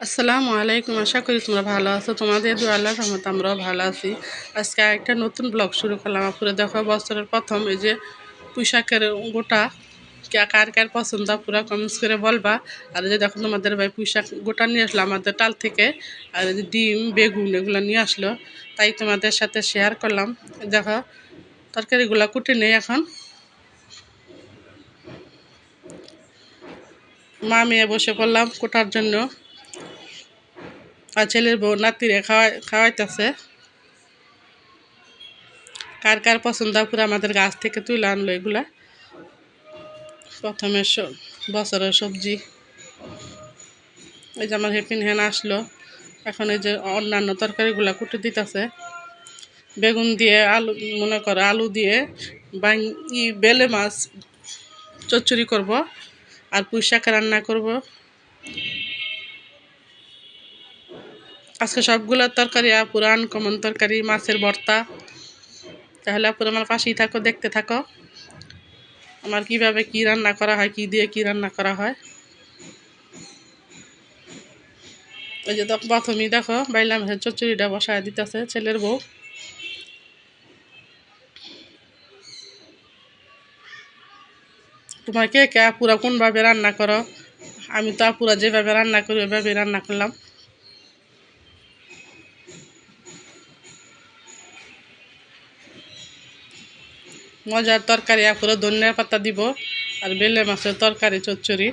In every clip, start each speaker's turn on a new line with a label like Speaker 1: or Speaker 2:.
Speaker 1: আসসালামু আলাইকুম, আশা করি তোমরা ভালো আছো। তোমাদের দু আল্লাহ রহমত আমরাও ভালো আছি। আজকে একটা নতুন ব্লগ শুরু করলাম। আপুরে দেখো, বছরের প্রথম এই যে পুঁশাকের গোটা কার কার পছন্দ পুরো কমেন্টস করে বলবা। আর যে দেখো তোমাদের ভাই পুঁশাক গোটা নিয়ে আসলো আমাদের টাল থেকে। আর যে ডিম, বেগুন এগুলো নিয়ে আসলো। তাই তোমাদের সাথে শেয়ার করলাম। দেখো, তরকারিগুলো কুটে নেই এখন। মা মেয়ে বসে পড়লাম কোটার জন্য। ছেলের বউ নাতিরে খাওয়াই, খাওয়াইতেছে। কার কার পছন্দ পুরো আমাদের গাছ থেকে তুলে আনলো এগুলা? প্রথমে বছরের সবজি। এই যে আমার হেপিন হ্যান আসলো। এখন এই যে অন্যান্য তরকারিগুলা কুটে দিতেছে। বেগুন দিয়ে আলু, মনে করো আলু দিয়ে বাং, ই বেলে মাছ চচ্চড়ি করব। আর পুঁই শাক রান্না করব। আজকে সবগুলো তরকারি পুরান আনকমন তরকারি, মাছের ভর্তা। তাহলে পুরো আমার পাশেই থাকো, দেখতে থাকো। আমার কীভাবে কি রান্না করা হয়, কি দিয়ে কি রান্না করা হয়। ওই যে প্রথমেই দেখো বাইলাম চচ্চড়িটা বসায় দিতেছে ছেলের বউ। তোমার কে কে পুরা কোনভাবে রান্না করো? আমি তো পুরা যেভাবে রান্না করি ওইভাবে রান্না করলাম। মজার তরকারি পুরো ধনিয়া পাতা দিব আর বেলে মাছের তরকারি চচ্চড়ি।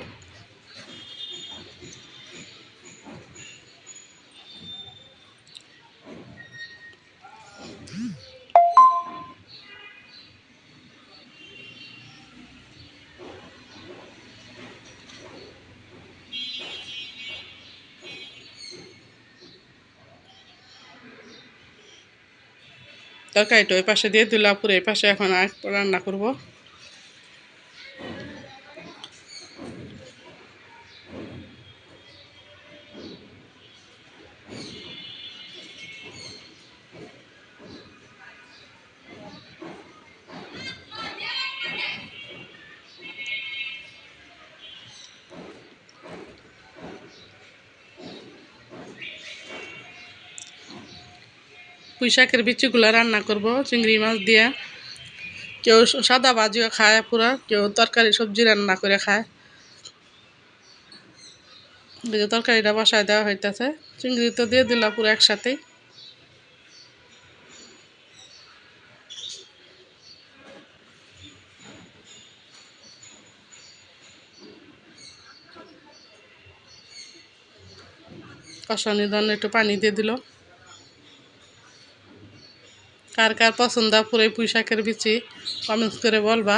Speaker 1: তরকারিটা ওই পাশে দিয়ে দিলাম পুরো এই পাশে এখন আর রান্না করব। পুঁই শাকের বিচিগুলো রান্না করব, চিংড়ি মাছ দিয়ে। কেউ সাদা ভাজিও খায় পুরো, কেউ তরকারি, সবজি রান্না করে খায়। তরকারিটা বসায় দেওয়া হইতেছে। চিংড়ি তো দিয়ে দিলাম পুরো একসাথেই। কষানি ধরনের একটু পানি দিয়ে দিল। কার কার পছন্দ, পুরো পুঁই শাকের বিচি কমেন্টস করে বলবা।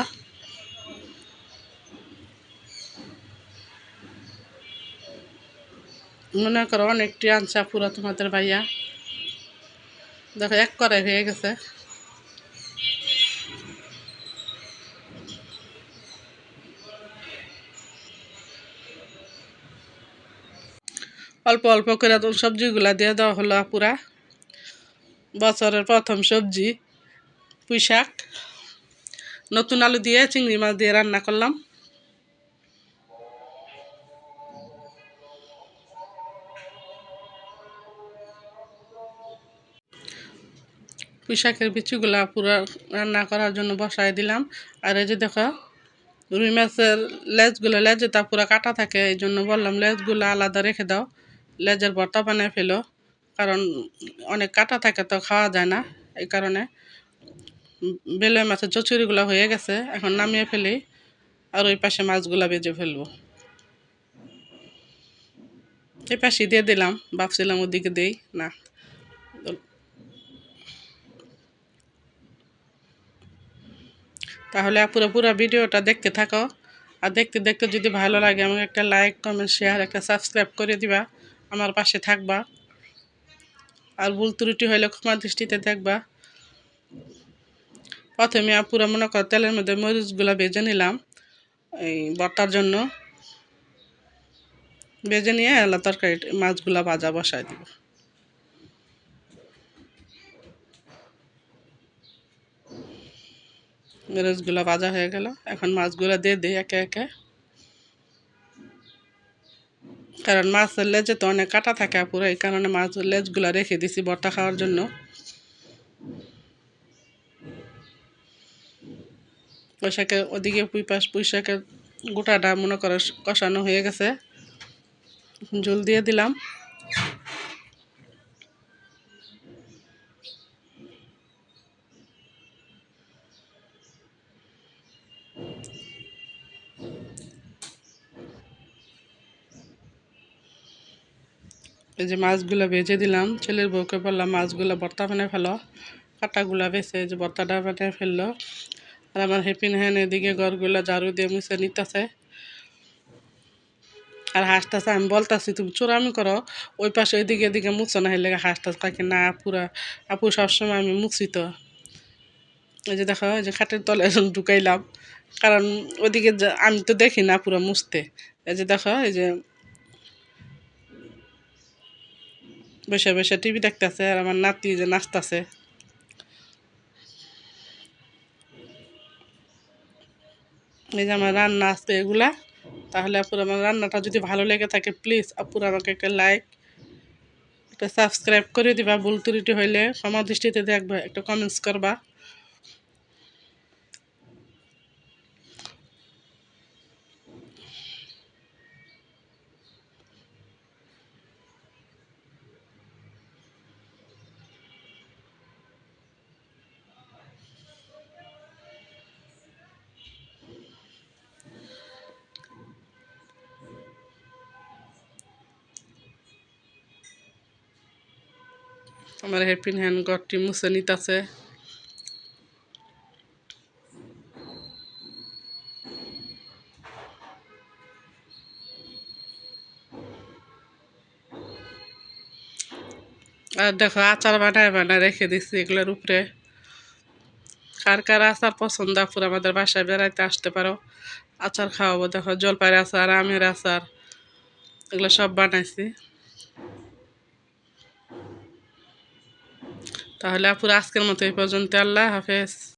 Speaker 1: মনে করো অনেকটি আনসা পুরো তোমাদের ভাইয়া। দেখো, এক করে হয়ে গেছে। অল্প অল্প করে সবজিগুলা দিয়ে দেওয়া হলো পুরা বছরের প্রথম সবজি পুঁই শাক নতুন আলু দিয়ে চিংড়ি মাছ দিয়ে রান্না করলাম। পুঁই শাকের বিচিগুলা পুরো রান্না করার জন্য বসায় দিলাম। আর এই যে দেখো, রুই মাছের লেজগুলো লেজে তা পুরো কাটা থাকে, এই জন্য বললাম লেজগুলো আলাদা রেখে দাও। লেজের ভর্তা বানিয়ে ফেলো। কারণ অনেক কাটা থাকে তো খাওয়া যায় না, এই কারণে বেলে মাছের চচুরিগুলো হয়ে গেছে, এখন নামিয়ে ফেলি আর ওই পাশে মাছগুলো বেজে ফেলব। এই পাশে দিয়ে দিলাম, ভাবছিলাম ওদিকে দিই, না। তাহলে পুরো পুরো ভিডিওটা দেখতে থাকো, আর দেখতে দেখতে যদি ভালো লাগে আমাকে একটা লাইক কমেন্ট শেয়ার একটা সাবস্ক্রাইব করে দিবা, আমার পাশে থাকবা। আর ভুল ত্রুটি হইলে ক্ষমা দৃষ্টিতে দেখবা। প্রথমে পুরো মনে কর তেলের মধ্যে মরিচগুলো ভেজে নিলাম, এই বটার জন্য। ভেজে নিয়ে এলা তরকারি মাছগুলা ভাজা বসায় দিব। মরিচগুলো ভাজা হয়ে গেল। এখন মাছগুলো দিয়ে দিই একে একে। কারণ মাছের লেজে তো অনেক কাটা থাকে পুরো এই কারণে মাছের লেজগুলো রেখে দিছি ভর্তা খাওয়ার জন্য। পয়সাকে ওদিকে পুঁই পাশ পুঁইশাকের গোটাটা মনে করো কষানো হয়ে গেছে। জল দিয়ে দিলাম। এই যে মাছগুলো ভেজে দিলাম, ছেলের বউকে বললাম, মাছগুলো বর্তা বানিয়ে ফেলো। কাটাগুলো বেছে যে বর্তাটা বানিয়ে ফেলল। আর আমার হ্যাপিন হ্যান এদিকে ঘরগুলো ঝাড়ু দিয়ে মুছে নিতেছে। আর হাঁসটাছে আমি বলতাছি, তুমি চোরামি করো, ওই পাশে ওইদিকে এদিকে মুছো, না হেলে হাঁসটা থাকে না পুরা আপু, সবসময় আমি মুছি তো। এই যে দেখো যে খাটের তলে ঢুকাইলাম। কারণ ওদিকে আমি তো দেখি না পুরো মুছতে। এই যে দেখো, এই যে বসে বসে টিভি দেখতেছে আর আমার নাতি যে নাচতেছে। এই যে আমার রান্না আছে এগুলা, তাহলে আপুর আমার রান্নাটা যদি ভালো লেগে থাকে প্লিজ আপুর আমাকে একটা লাইক একটা সাবস্ক্রাইব করে দিবা। ভুল ত্রুটি হইলে সমাদৃষ্টিতে দৃষ্টিতে দেখবা, একটা কমেন্টস করবা। আমার হেপিন হ্যান্ড ঘরটি মুছে নিতেছে। আর দেখো, আচার বানায় বানায় রেখে দিচ্ছি এগুলোর উপরে। কার কার আচার পছন্দ আপুর, আমাদের বাসায় বেড়াইতে আসতে পারো। আচার খাওয়াবো, দেখো, জলপাইয়ের আচার, আমের আচার, এগুলো সব বানাইছি। তাহলে আপুর আজকের মতো এই পর্যন্ত। আল্লাহ হাফেজ।